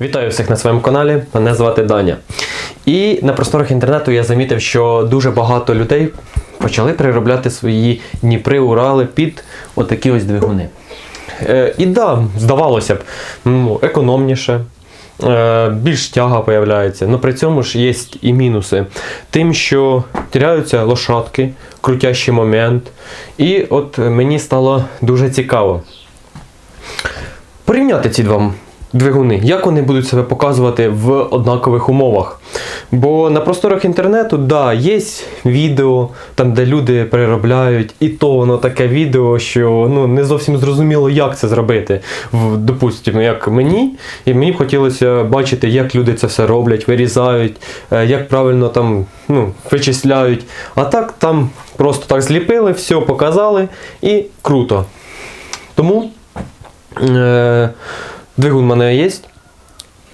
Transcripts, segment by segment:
Вітаю всіх на своєму каналі. Мене звати Даня. І на просторах інтернету я замітив, що дуже багато людей почали переробляти свої Дніпри, Урали під отакі ось двигуни. Е, і да, здавалося б, ну, економніше. е, Більш тяга появляється, але при цьому ж є і мінуси. Тим, що теряються лошадки, крутящий момент. І от мені стало дуже цікаво порівняти ці два двигуни, як вони будуть себе показувати в однакових умовах. Бо на просторах інтернету, да, є відео, там, де люди переробляють, і то воно таке відео, що ну, не зовсім зрозуміло, як це зробити. Допустимо, як мені, і мені б хотілося бачити, як люди це все роблять, вирізають, е, як правильно там ну, вичисляють. А так там просто так зліпили, все показали і круто. Тому Е, Двигун в мене є.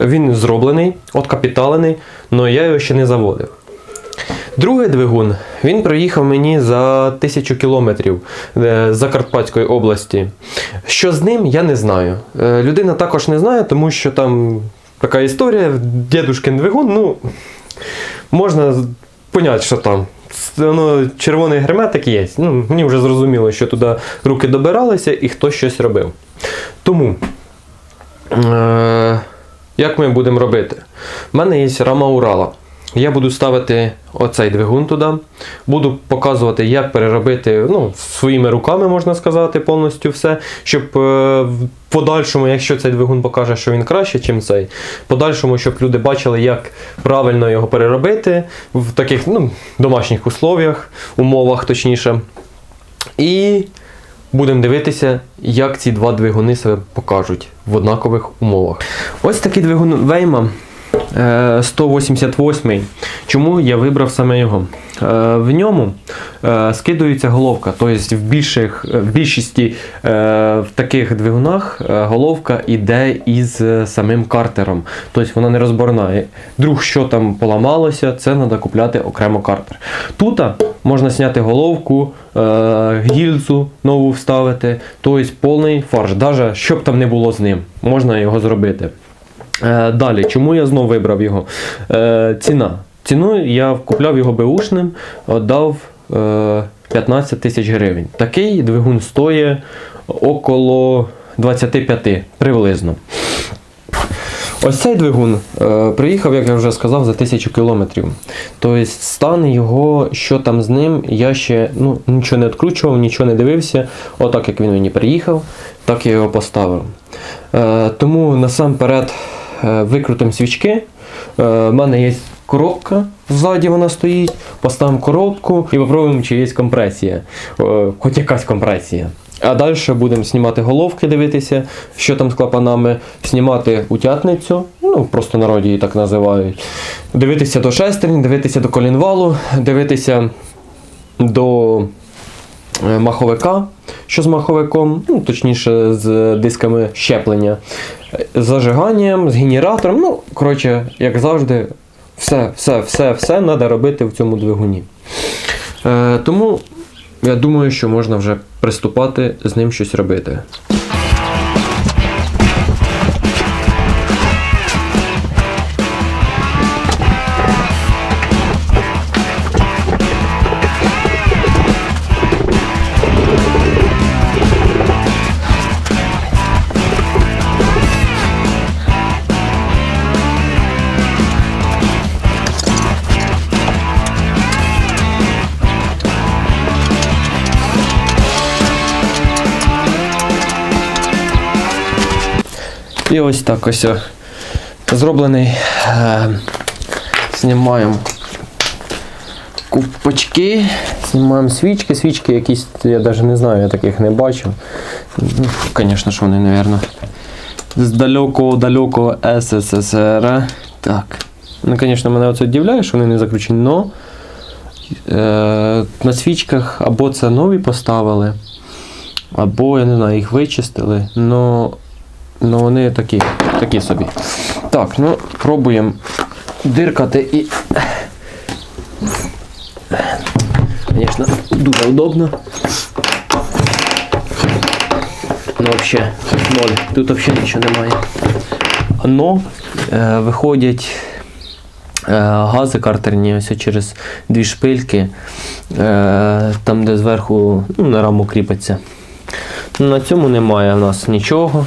Він зроблений, откапіталений, але я його ще не заводив. Другий двигун він проїхав мені за тисячу кілометрів е, з Закарпатської області. Що з ним, я не знаю. Е, Людина також не знає, тому що там така історія, дідушкин двигун, ну, можна поняти, що там. Воно, червоний герметик є. Ну, мені вже зрозуміло, що туди руки добиралися і хтось щось робив. Тому, е, як ми будемо робити? У мене є рама Урала. Я буду ставити оцей двигун туди, буду показувати, як переробити ну, своїми руками, можна сказати, повністю все, щоб е, в подальшому, якщо цей двигун покаже, що він краще, ніж цей, подальшому, щоб люди бачили, як правильно його переробити в таких ну, домашніх условіях, умовах точніше. І будемо дивитися, як ці два двигуни себе покажуть в однакових умовах. Ось такий двигун Вейма 188. Чому я вибрав саме його? Е, В ньому е, скидується головка, тобто в, більших, в більшості е, в таких двигунах е, головка йде із е, самим картером. Тобто вона не розборна. Друг, що там поламалося, це треба купляти окремо картер. Тут можна зняти головку, е, гільзу нову вставити, тобто повний фарш. Навіть що там не було з ним, можна його зробити. Е, Далі, чому я знову вибрав його? Е, ціна. Ціну я купляв його беушним, віддав е, 15 тисяч гривень. Такий двигун стоїть около 25 приблизно. Ось цей двигун е, приїхав, як я вже сказав, за тисячу кілометрів. Тобто стан його, що там з ним, я ще ну, нічого не відкручував, нічого не дивився. Отак як він мені приїхав, так я його поставив. Е, тому насамперед е, викрутимо свічки. Е, У мене є коробка, ззаді вона стоїть. Поставимо коробку і попробуємо, чи є компресія. Е, Хоч якась компресія. А далі будемо знімати головки, дивитися, що там з клапанами, знімати утятницю, ну просто народі її так називають. Дивитися до шестерні, дивитися до колінвалу, дивитися до е, маховика, що з маховиком, ну, точніше з дисками щеплення, е, з зажиганням, з генератором. Ну, коротше, як завжди, все, все, все, все треба робити в цьому двигуні. Е, тому я думаю, що можна вже приступати з ним щось робити. І ось так ось зроблений. Е, знімаємо купочки, знімаємо свічки. Свічки якісь, я навіть не знаю, я таких не бачив. Ну, Звісно ж вони, мабуть, з далекого далекого СССР. Так. Ну, звісно, мене оце удивляє, що вони не закручені, але е, на свічках або це нові поставили, або, я не знаю, їх вичистили. Но Ну вони такі, такі собі. Так, ну пробуємо диркати і. Звісно, дуже удобно. Ну взагалі, ноль. Тут взагалі нічого немає. Но е, виходять е, гази картерні ось через дві шпильки, е, там, де зверху ну, на раму кріпиться. Ну, На цьому немає в нас нічого.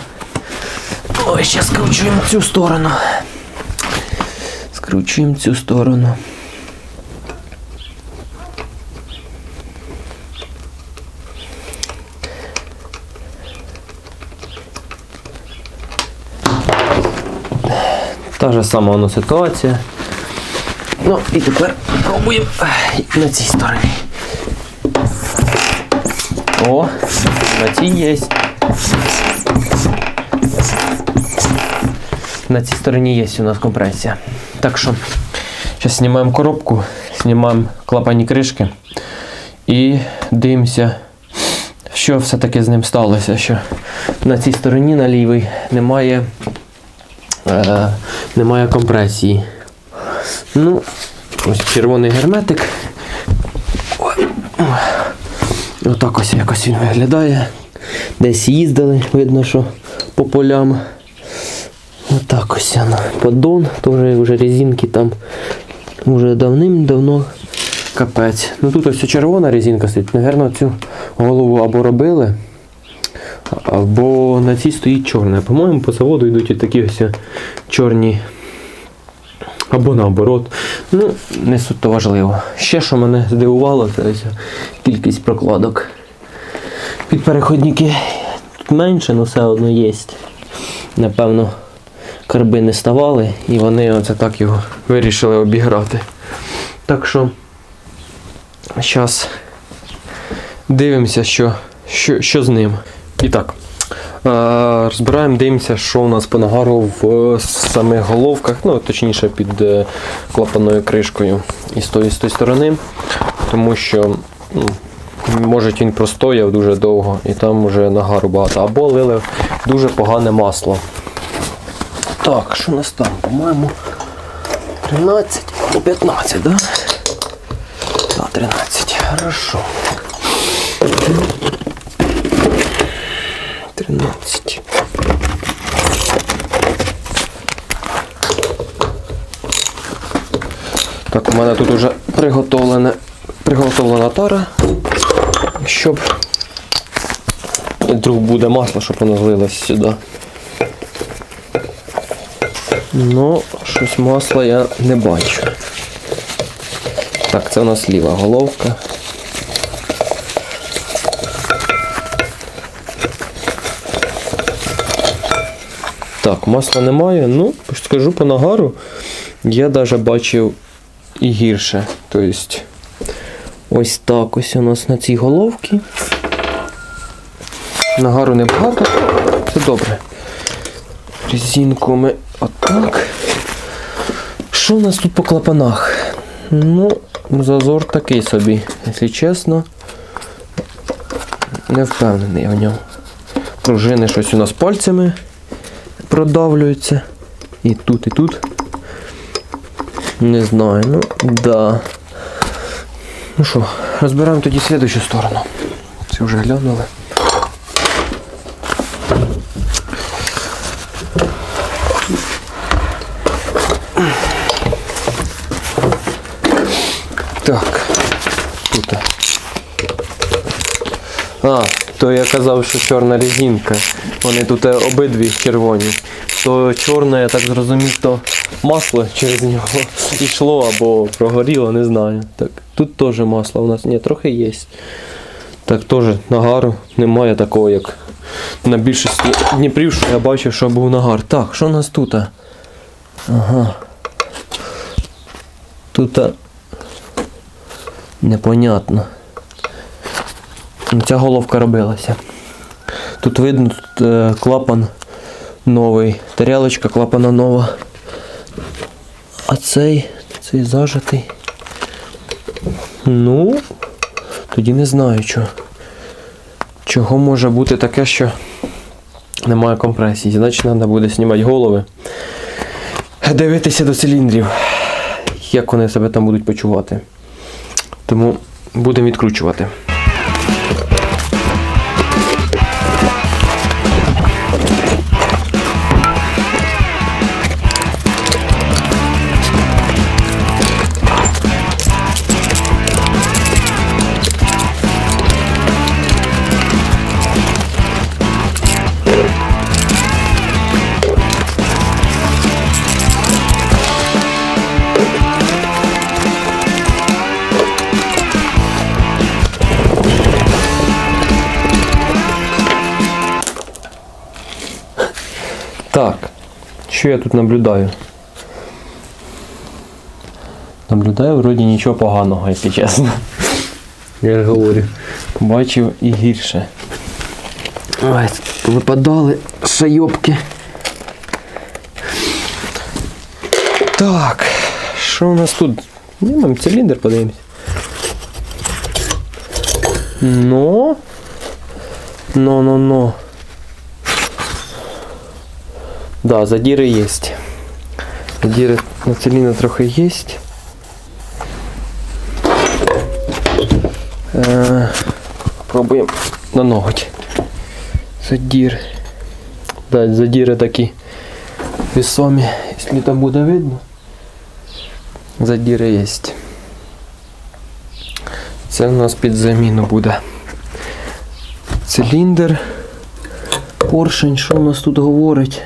Ой, ще скручуємо цю сторону. Скручуємо цю сторону. Та ж сама воно ситуація. Ну і тепер пробуємо на цій стороні. О, на цій є. На цій стороні є у нас компресія. Так що, зараз знімаємо коробку, знімаємо клапані кришки і дивимося, що все-таки з ним сталося. Що на цій стороні, на лівій, немає, е, немає компресії. Ну, ось червоний герметик. Отак ось якось він виглядає. Десь їздили, видно, що по полям. Отак ось воно. Поддон, теж вже резинки там вже давним-давно капець. Ну тут ось червона резинка стоїть. Навірно, цю голову або робили, або на цій стоїть чорна. По-моєму, по заводу йдуть і такі ось чорні. Або наоборот. Ну, не суто важливо. Ще що мене здивувало, це ось кількість прокладок. Під переходники тут менше, але все одно є. Напевно, карби не ставали і вони оце так його вирішили обіграти. Так що зараз дивимося, що, що, що з ним. І так. Розбираємо, дивимося, що у нас по нагару в самих головках, ну точніше під е, клапаною кришкою і з тої, з тої сторони, тому що ну, може він простояв дуже довго і там вже нагару багато. Або лили дуже погане масло. Так, що у нас там? По-моєму 13 або 15, да? Так, 13. Хорошо. 13. Так, у мене тут вже приготовлене, приготовлена тара, щоб вдруг буде масло, щоб воно злилось сюди. Ну, щось масла я не бачу. Так, це у нас ліва головка. Так, масла немає. Ну, скажу по нагару, я навіть бачив і гірше. Тобто, ось так ось у нас на цій головці. Нагару небагато. Це добре. Резинку ми отак. Що у нас тут по клапанах? Ну, зазор такий собі, якщо чесно. Не впевнений в ньому. Пружини щось у нас пальцями продавлюються. І тут, і тут. Не знаю, ну да. Ну що, розбираємо тоді слідущу сторону. Це вже глянули. Так. Тут. А, то я казав, що чорна резинка. Вони тут обидві червоні. То чорне, я так зрозумів, то масло через нього йшло або прогоріло, не знаю. Так, тут теж масло у нас. Ні, трохи є. Так теж нагару немає такого, як на більшості Дніпрів, що я бачив, що був нагар. Так, що у нас тут? Ага. Тут непонятно. Ця головка робилася. Тут видно тут, е, клапан новий. Тарілочка клапана нова. А цей, цей зажатий. Ну, тоді не знаю чого. Чого може бути таке, що немає компресії. Значить, треба буде знімати голови. Дивитися до циліндрів, як вони себе там будуть почувати. Тому будемо відкручувати. Що я тут наблюдаю? Наблюдаю вроді нічого поганого, якщо чесно. Я ж говорю. Бачив і гірше. Ой, випадали шайобки. Так, що у нас тут? Німаємо циліндр, подивимось. Ну. Ну, ну, ну. Да, задиры есть. Задиры на цилиндре трохи есть. Е, Пробуємо на ноготь. Задір. Да, задіри такі весомі, якщо там буде видно. Задіри є. Це у нас під заміну буде. Циліндр. Поршень, що у нас тут говорить?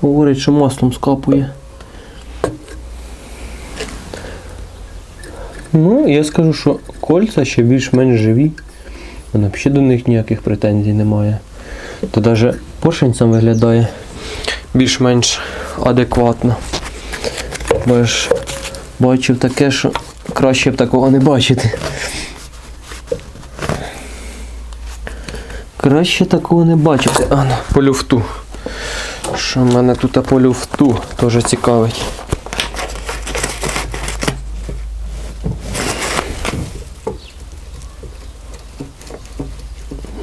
Говорить, що маслом скапує. Ну, я скажу, що кольця ще більш-менш живі. Мене взагалі до них ніяких претензій немає. То навіть поршень сам виглядає більш-менш адекватно. Бо я ж бачив таке, що краще б такого не бачити. Краще такого не бачити. А, по люфту. Що в мене тут по люфту теж цікавить.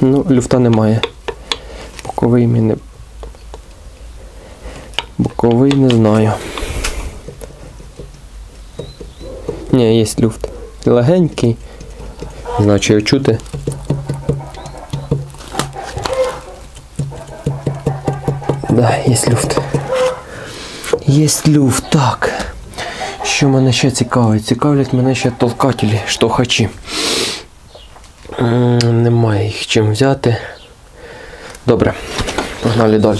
Ну, люфта немає. Боковий мені. Боковий не знаю. Ні, є люфт. Легенький. Його чути. Да, є люфт. Є люфт, так. Що мене ще цікавить? Цікавлять мене ще толкателі, штовхачі. М, Немає їх чим взяти. Добре, погнали далі.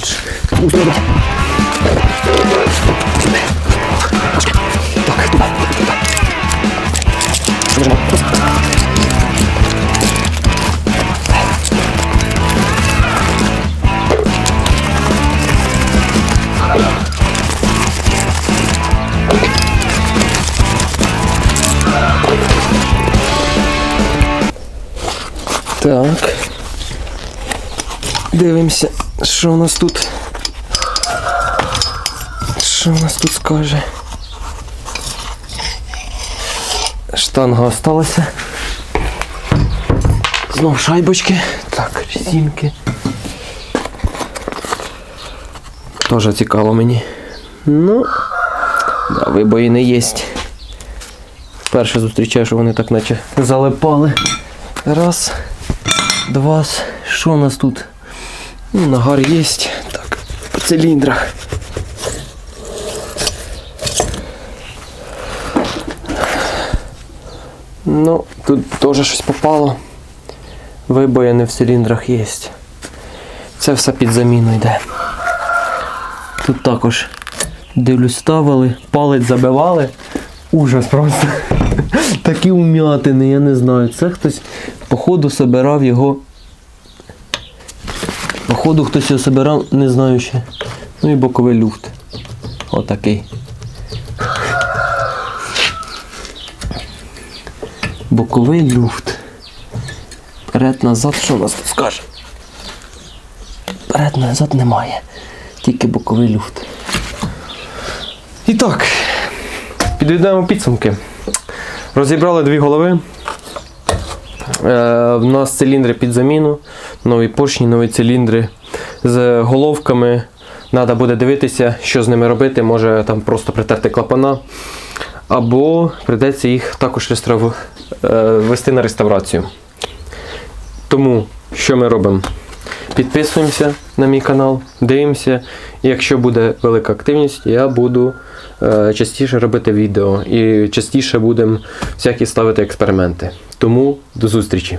Дивимося, що у нас тут. Що у нас тут скаже? Штанга осталася. Знов шайбочки. Так, резинки. Тоже цікаво мені. Ну, да, вибоїни є. Вперше зустрічаю, що вони так наче залипали. Раз, два. Що у нас тут? Ну, нагар є. Так, по циліндрах. Ну, тут теж щось попало. Вибоїни в циліндрах є. Це все під заміну йде. Тут також дивлюсь, ставили, палець забивали. Ужас просто. Такі ум'ятини, я не знаю. Це хтось, походу, собирав його. Походу, хтось його собирав, не знаю ще. Ну і боковий люфт. Отакий. Боковий люфт. Вперед-назад, що у нас тут скаже? Вперед-назад немає. Тільки боковий люфт. І так, підведемо підсумки. Розібрали дві голови. Е, в нас циліндри під заміну, нові поршні, нові циліндри з головками. Треба буде дивитися, що з ними робити. Може там просто притерти клапана. Або прийдеться їх також реставру... е, вести на реставрацію. Тому що ми робимо? Підписуємося на мій канал, дивимося. Якщо буде велика активність, я буду е, частіше робити відео і частіше будемо всякі ставити експерименти. Тому до зустрічі!